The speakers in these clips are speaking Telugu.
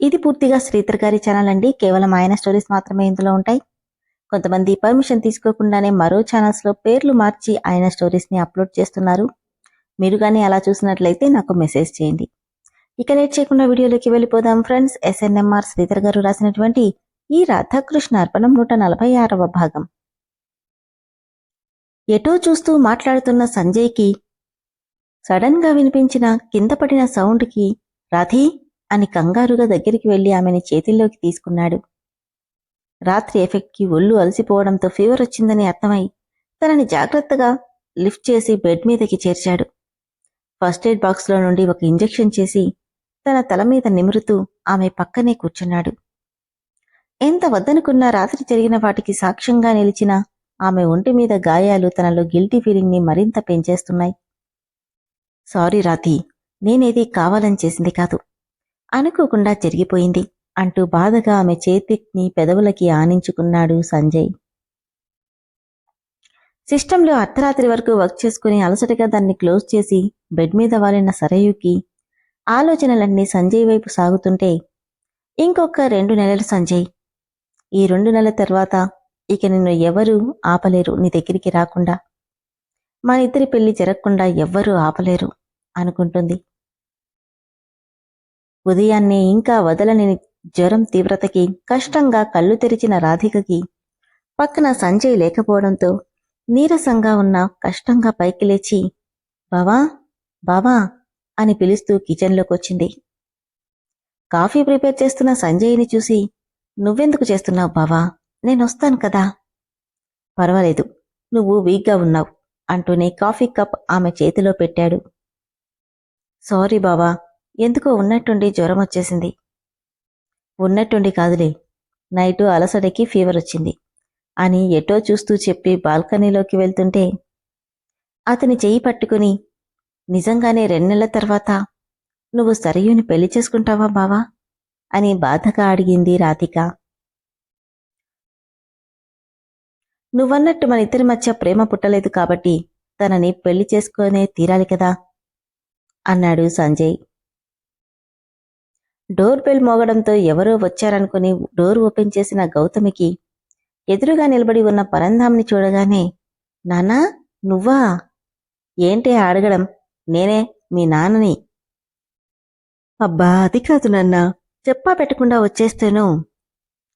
ఇది పూర్తిగా శ్రీధర్ గారి ఛానల్ అండి. కేవలం ఆయన స్టోరీస్ మాత్రమే ఇందులో ఉంటాయి. కొంతమంది పర్మిషన్ తీసుకోకుండానే మరో ఛానల్స్లో పేర్లు మార్చి ఆయన స్టోరీస్ని అప్లోడ్ చేస్తున్నారు. మీరు కానీ అలా చూసినట్లయితే నాకు మెసేజ్ చేయండి. ఇక లేట్ చేయకుండా వీడియోలోకి వెళ్ళిపోదాం. ఫ్రెండ్స్ ఎస్ఎన్ఎంఆర్ శ్రీధర్ గారు రాసినటువంటి ఈ రాధాకృష్ణ అర్పణం నూట నలభై ఆరవ భాగం. ఎటో చూస్తూ మాట్లాడుతున్న సంజయ్కి సడన్గా వినిపించిన కింద పడిన సౌండ్కి రాధీ అని కంగారుగా దగ్గరికి వెళ్ళి ఆమెని చేతిల్లోకి తీసుకున్నాడు. రాత్రి ఎఫెక్ట్కి ఒళ్ళు అలసిపోవడంతో ఫీవర్ వచ్చిందని అర్థమై తనని జాగ్రత్తగా లిఫ్ట్ చేసి బెడ్ మీదకి చేర్చాడు. ఫస్ట్ ఎయిడ్ బాక్స్లో నుండి ఒక ఇంజెక్షన్ చేసి తన తల మీద నిమురుతూ ఆమె పక్కనే కూర్చున్నాడు. ఎంత వద్దనుకున్నా రాత్రి జరిగిన వాటికి సాక్ష్యంగా నిలిచిన ఆమె ఒంటి మీద గాయాలు తనలో గిల్టీ ఫీలింగ్ని మరింత పెంచేస్తున్నాయి. సారీ రాతి నేనేది కావాలని చేసింది కాదు. అనుకోకుండా జరిగిపోయింది అంటూ బాధగా ఆమె చేతిని పెదవులకి ఆనించుకున్నాడు సంజయ్. సిస్టంలో అర్ధరాత్రి వరకు వర్క్ చేసుకుని అలసటగా దాన్ని క్లోజ్ చేసి బెడ్ మీద వాలిన సరయుకి ఆలోచనలన్నీ సంజయ్ వైపు సాగుతుంటే ఇంకొక రెండు నెలలు సంజయ్. ఈ రెండు నెలల తర్వాత ఇక నిన్ను ఎవరూ ఆపలేరు నీ దగ్గరికి రాకుండా. మన ఇద్దరి పెళ్ళి జరగకుండా ఎవ్వరూ ఆపలేరు అనుకుంటుంది. ఉదయాన్నే ఇంకా వదలని జ్వరం తీవ్రతకి కష్టంగా కళ్ళు తెరిచిన రాధికకి పక్కన సంజయ్ లేకపోవడంతో నీరసంగా ఉన్న కష్టంగా పైకి లేచి బావా బావా అని పిలుస్తూ కిచెన్లోకొచ్చింది. కాఫీ ప్రిపేర్ చేస్తున్న సంజయ్ని చూసి నువ్వెందుకు చేస్తున్నావు బావా? నేనొస్తాను కదా. పర్వాలేదు నువ్వు వీక్గా ఉన్నావు అంటూనే కాఫీ కప్ ఆమె చేతిలో పెట్టాడు. సారీ బావా ఎందుకో ఉన్నట్టుండి జ్వరం వచ్చేసింది ఉన్నట్టుండి కాదులే నైటు అలసటకి ఫీవర్ వచ్చింది అని ఎటో చూస్తూ చెప్పి బాల్కనీలోకి వెళ్తుంటే అతని చెయ్యి పట్టుకుని నిజంగానే రెండు నెలల తర్వాత నువ్వు సరయుని పెళ్ళి చేసుకుంటావా బావా? అని బాధగా అడిగింది రాధిక. నువ్వన్నట్టు మన ఇద్దరి మధ్య ప్రేమ పుట్టలేదు కాబట్టి తనని పెళ్ళి చేసుకునే తీరాలి కదా? అన్నాడు సంజయ్. డోర్ బెల్ మోగడంతో ఎవరో వచ్చారనుకుని డోర్ ఓపెన్ చేసిన గౌతమికి ఎదురుగా నిలబడి ఉన్న పరంధాంని చూడగానే నానా నువ్వా? ఏంటే అడగడం? నేనే మీ నాన్నని. అబ్బా అది కాదు నాన్న. చెప్పా పెట్టకుండా వచ్చేస్తేను.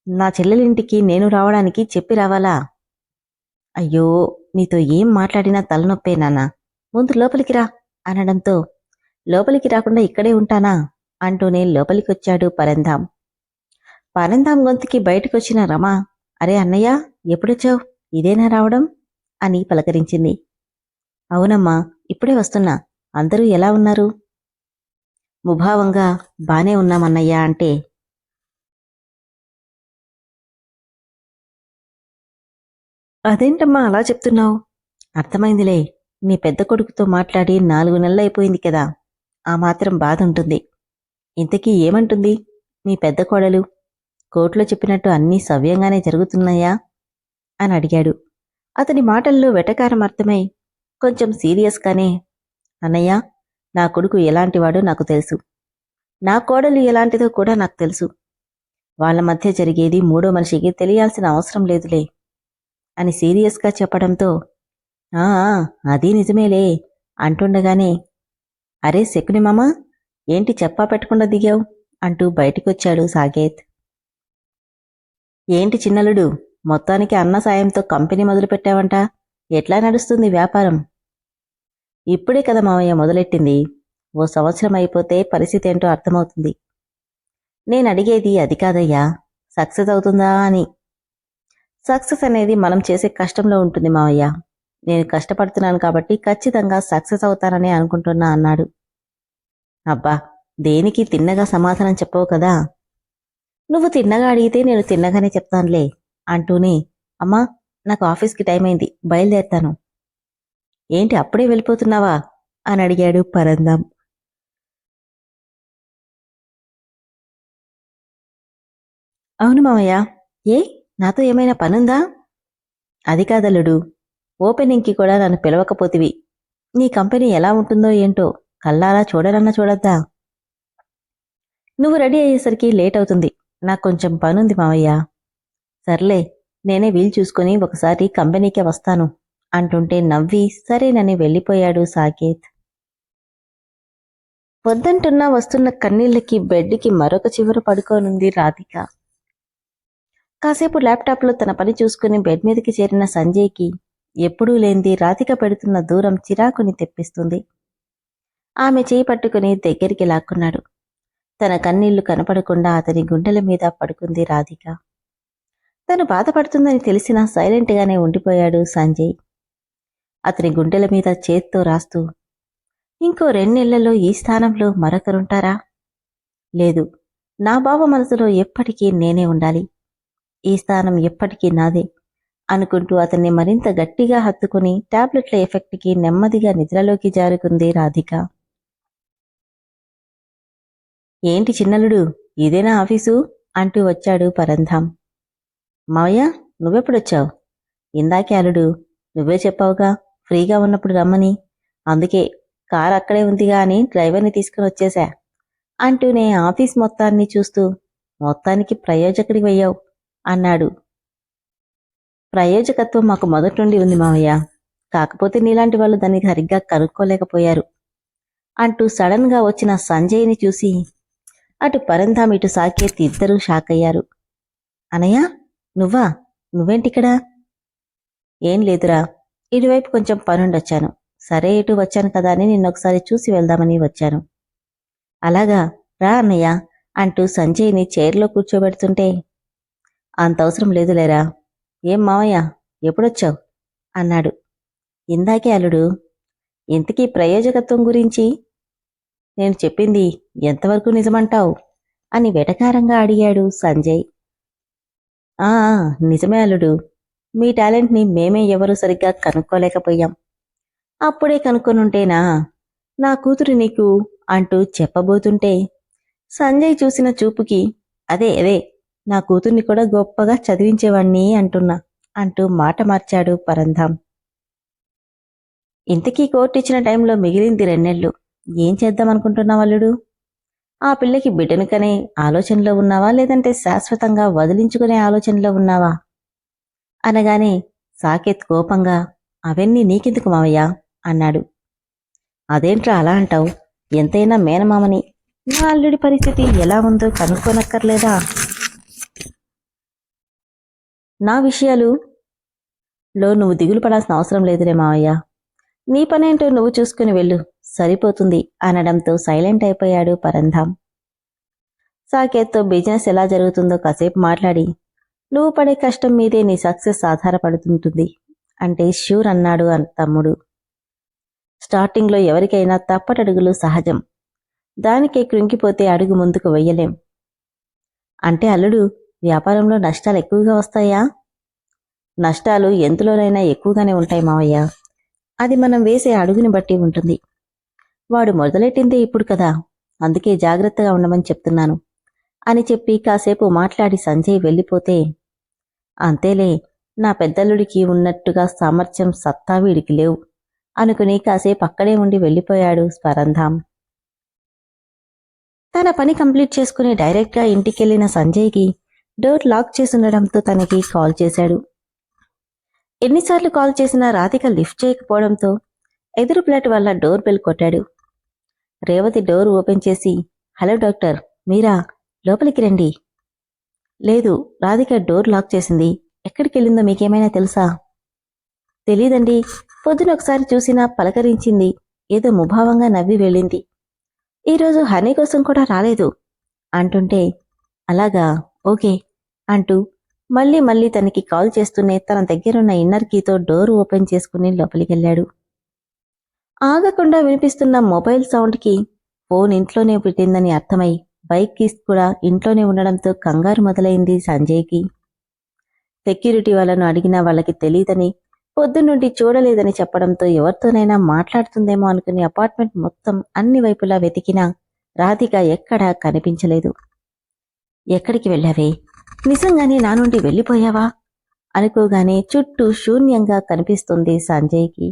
నా చెల్లెలింటికి నేను రావడానికి చెప్పి రావాలా? అయ్యో నీతో ఏం మాట్లాడినా తలనొప్పే నాన్న. ముందు లోపలికి రా అనడంతో లోపలికి రాకుండా ఇక్కడే ఉంటానా? అంటూనే లోపలికొచ్చాడు పరంధాం పరంధాం గొంతుకి బయటకొచ్చిన రమ అరే అన్నయ్య ఎప్పుడొచ్చావు? ఇదేనా రావడం? అని పలకరించింది. అవునమ్మా ఇప్పుడే వస్తున్నా. అందరూ ఎలా ఉన్నారు? ముభావంగా బానే ఉన్నామన్నయ్య అంటే అదేంటమ్మా అలా చెప్తున్నావు? అర్థమైందిలే. నీ పెద్ద కొడుకుతో మాట్లాడి నాలుగు నెలలైపోయింది కదా. ఆ మాత్రం బాధ ఉంటుంది ఇంతకీ ఏమంటుంది? మీ పెద్ద కోడలు కోర్టులో చెప్పినట్టు అన్నీ సవ్యంగానే జరుగుతున్నాయా? అని అడిగాడు. అతని మాటల్లో వెటకారం అర్థమై కొంచెం సీరియస్గానే అన్నయ్య నా కొడుకు ఎలాంటివాడో నాకు తెలుసు. నా కోడలు ఎలాంటిదో కూడా నాకు తెలుసు. వాళ్ళ మధ్య జరిగేది మూడో మనిషికి తెలియాల్సిన అవసరం లేదులే అని సీరియస్గా చెప్పడంతో ఆ అది నిజమేలే అంటుండగానే అరే శకుని మామా ఏంటి చెప్పా పెట్టకుండా దిగావు? అంటూ బయటికొచ్చాడు సాకేత్. ఏంటి చిన్నలుడు మొత్తానికి అన్న సాయంతో కంపెనీ మొదలుపెట్టావంట? ఎట్లా నడుస్తుంది వ్యాపారం? ఇప్పుడే కదా మామయ్య మొదలెట్టింది. ఓ సంవత్సరం అయిపోతే పరిస్థితి ఏంటో అర్థమవుతుంది. నేను అడిగేది అది కాదయ్యా. సక్సెస్ అవుతుందా అని. సక్సెస్ అనేది మనం చేసే కష్టంలో ఉంటుంది మావయ్య. నేను కష్టపడుతున్నాను కాబట్టి ఖచ్చితంగా సక్సెస్ అవుతానని అనుకుంటున్నా అన్నాడు. అబ్బా దేనికి తిన్నగా సమాధానం చెప్పవు కదా? నువ్వు తిన్నగా అడిగితే నేను తిన్నగానే చెప్తానులే అంటూనే అమ్మా నాకు ఆఫీస్కి టైం అయింది బయలుదేరుతాను. ఏంటి అప్పుడే వెళ్ళిపోతున్నావా? అని అడిగాడు పరందాం. అవును మామయ్య ఏ నాతో ఏమైనా పనుందా? అది కాదల్లుడు. ఓపెనింగ్కి కూడా నన్ను పిలవకపోతివి. నీ కంపెనీ ఎలా ఉంటుందో ఏంటో కల్లారా చూడరన్నా చూడొద్దా? నువ్వు రెడీ అయ్యేసరికి లేట్ అవుతుంది. నాకు కొంచెం పనుంది మావయ్య. సర్లే నేనే వీలు చూసుకుని ఒకసారి కంపెనీకే వస్తాను అంటుంటే నవ్వి సరేనని వెళ్ళిపోయాడు సాకేత్. వద్దంటున్నా వస్తున్న కన్నీళ్ళకి బెడ్కి మరొక చివర పడుకోనుంది రాధిక. కాసేపు ల్యాప్టాప్లో తన పని చూసుకుని బెడ్ మీదకి చేరిన సంజయ్కి ఎప్పుడూ లేనిది రాధిక పెడుతున్న దూరం చిరాకుని తెప్పిస్తుంది. ఆమె చేయి పట్టుకుని దగ్గరికి లాక్కున్నాడు. తన కన్నీళ్ళు కనపడకుండా అతని గుండెల మీద పడుకుంది రాధిక. తను బాధపడుతుందని తెలిసినా సైలెంట్గానే ఉండిపోయాడు సంజయ్. అతని గుండెల మీద చేత్తో రాస్తూ ఇంకో రెండేళ్ళలో ఈ స్థానంలో మరొకరుంటారా? లేదు నా బావ మనసులో ఎప్పటికీ నేనే ఉండాలి. ఈ స్థానం ఎప్పటికీ నాదే అనుకుంటూ అతన్ని మరింత గట్టిగా హత్తుకుని టాబ్లెట్ల ఎఫెక్ట్కి నెమ్మదిగా నిద్రలోకి జారుకుంది రాధిక. ఏంటి చిన్నలుడు ఇదేనా ఆఫీసు? అంటూ వచ్చాడు పరంధాం మావయ్య నువ్వెప్పుడొచ్చావు? ఇందాకే అల్లుడు నువ్వే చెప్పావుగా ఫ్రీగా ఉన్నప్పుడు రమ్మని. అందుకే కార్ అక్కడే ఉందిగా అని డ్రైవర్ని తీసుకుని వచ్చేశా అంటూనే ఆఫీస్ మొత్తాన్ని చూస్తూ మొత్తానికి ప్రయోజకుడికి వెయ్యావు అన్నాడు. ప్రయోజకత్వం మాకు మొదటి నుండి ఉంది మావయ్య. కాకపోతే నీలాంటి వాళ్ళు దాన్ని సరిగ్గా కనుక్కోలేకపోయారు అంటూ సడన్గా వచ్చిన సంజయ్ని చూసి అటు పరంధాం ఇటు సాకేత్ ఇద్దరూ షాక్ అయ్యారు అనయ్య నువ్వా? నువ్వేంటిక్కడా? ఏం లేదురా. ఇటువైపు కొంచెం పనుండొచ్చాను. సరే ఇటు వచ్చాను కదా అని నిన్నొకసారి చూసి వెళ్దామని వచ్చాను. అలాగా? రా అన్నయ్య అంటూ సంజయ్ని చైర్లో కూర్చోబెడుతుంటే. అంత అవసరం లేదులేరా. ఏం మావయ్య? ఎప్పుడొచ్చావు? అన్నాడు. ఇందాకే అల్లుడు. ఇంతకీ ప్రయోజకత్వం గురించి? నేను చెప్పింది ఎంతవరకు నిజమంటావు? అని వెటకారంగా అడిగాడు సంజయ్. ఆ నిజమే అల్లుడు. మీ టాలెంట్ని మేమే ఎవరూ సరిగ్గా కనుక్కోలేకపోయాం. అప్పుడే కనుక్కొనుంటేనా? నా కూతురు నీకు అంటూ చెప్పబోతుంటే సంజయ్ చూసిన చూపుకి అదే అదే నా కూతుర్ని కూడా గొప్పగా చదివించేవాణ్ణి అంటున్నా అంటూ మాట మార్చాడు పరంధాం ఇంతకీ కోర్టు ఇచ్చిన టైంలో మిగిలింది రెండేళ్ళు ఏం చేద్దామనుకుంటున్నావు అల్లుడు? ఆ పిల్లకి బిడ్డనుకనే ఆలోచనలో ఉన్నావా? లేదంటే శాశ్వతంగా వదిలించుకునే ఆలోచనలో ఉన్నావా? అనగానే సాకేత్ కోపంగా అవన్నీ నీకెందుకు మావయ్యా? అన్నాడు. అదేంట్రా అలా అంటావు? ఎంతైనా మేనమామని. నా అల్లుడి పరిస్థితి ఎలా ఉందో కనుక్కోనక్కర్లేదా? నా విషయాలు? లో నువ్వు దిగులు పడాల్సిన అవసరం లేదురే మావయ్య. నీ పనేంటో నువ్వు చూసుకుని వెళ్ళు. సరిపోతుంది అనడంతో సైలెంట్ అయిపోయాడు పరంధాం. సాకేత్తో బిజినెస్ ఎలా జరుగుతుందో కాసేపు మాట్లాడి. నువ్వు పడే కష్టం మీదే నీ సక్సెస్ ఆధారపడుతుంటుంది అంటే ష్యూర్ అన్నాడు తమ్ముడు. స్టార్టింగ్లో ఎవరికైనా తప్పటడుగులు సహజం. దానికే కృంగిపోతే అడుగు ముందుకు వెయ్యలేం. అంటే అల్లుడు వ్యాపారంలో నష్టాలు ఎక్కువగా వస్తాయా? నష్టాలు ఎంతలోనైనా ఎక్కువగానే ఉంటాయి మావయ్య. అది మనం వేసే అడుగుని బట్టి ఉంటుంది. వాడు మొదలెట్టిందే ఇప్పుడు కదా? అందుకే జాగ్రత్తగా ఉండమని చెప్తున్నాను. అని చెప్పి కాసేపు మాట్లాడి సంజయ్ వెళ్ళిపోతే అంతేలే నా పెద్దల్లుడికి ఉన్నట్టుగా సామర్థ్యం సత్తా వీడికి లేవు. అనుకుని కాసేపు అక్కడే ఉండి వెళ్ళిపోయాడు స్వరంధాం తన పని కంప్లీట్ చేసుకుని డైరెక్ట్గా ఇంటికెళ్ళిన సంజయ్కి డోర్ లాక్ చేసుండడంతో తనకి కాల్ చేశాడు. ఎన్నిసార్లు కాల్ చేసినా రాధిక లిఫ్ట్ చేయకపోవడంతో ఎదురు ఫ్లాట్ వల్ల డోర్ బెల్ కొట్టాడు. రేవతి డోర్ ఓపెన్ చేసి హలో డాక్టర్ మీరా? లోపలికి రండి. లేదు రాధిక డోర్ లాక్ చేసింది. ఎక్కడికి వెళ్ళిందో మీకేమైనా తెలుసా? తెలీదండి. పొద్దున ఒకసారి చూసినా పలకరించింది. ఏదో ముభావంగా నవ్వి వెళ్ళింది. ఈరోజు హనీ కోసం కూడా రాలేదు. అంటుంటే అలాగా? ఓకే. అంటూ మళ్ళీ మళ్ళీ తనకి కాల్ చేస్తూనే తన దగ్గరున్న ఇన్నర్ కీతో డోర్ ఓపెన్ చేసుకుని లోపలికెళ్ళాడు. ఆగకుండా వినిపిస్తున్న మొబైల్ సౌండ్కి ఫోన్ ఇంట్లోనే పెట్టిందని అర్థమై బైక్ కీస్ కూడా ఇంట్లోనే ఉండడంతో కంగారు మొదలైంది సంజయ్కి. సెక్యూరిటీ వాళ్ళను అడిగినా వాళ్ళకి తెలియదని పొద్దున్నుండి చూడలేదని చెప్పడంతో ఎవరితోనైనా మాట్లాడుతుందేమో అనుకుని అపార్ట్మెంట్ మొత్తం అన్ని వైపులా వెతికినా రాధిక ఎక్కడా కనిపించలేదు. ఎక్కడికి వెళ్ళావే? నిజంగానే నా నుండి వెళ్ళిపోయావా? అనుకోగానే చుట్టూ శూన్యంగా కనిపిస్తుంది సంజయ్కి.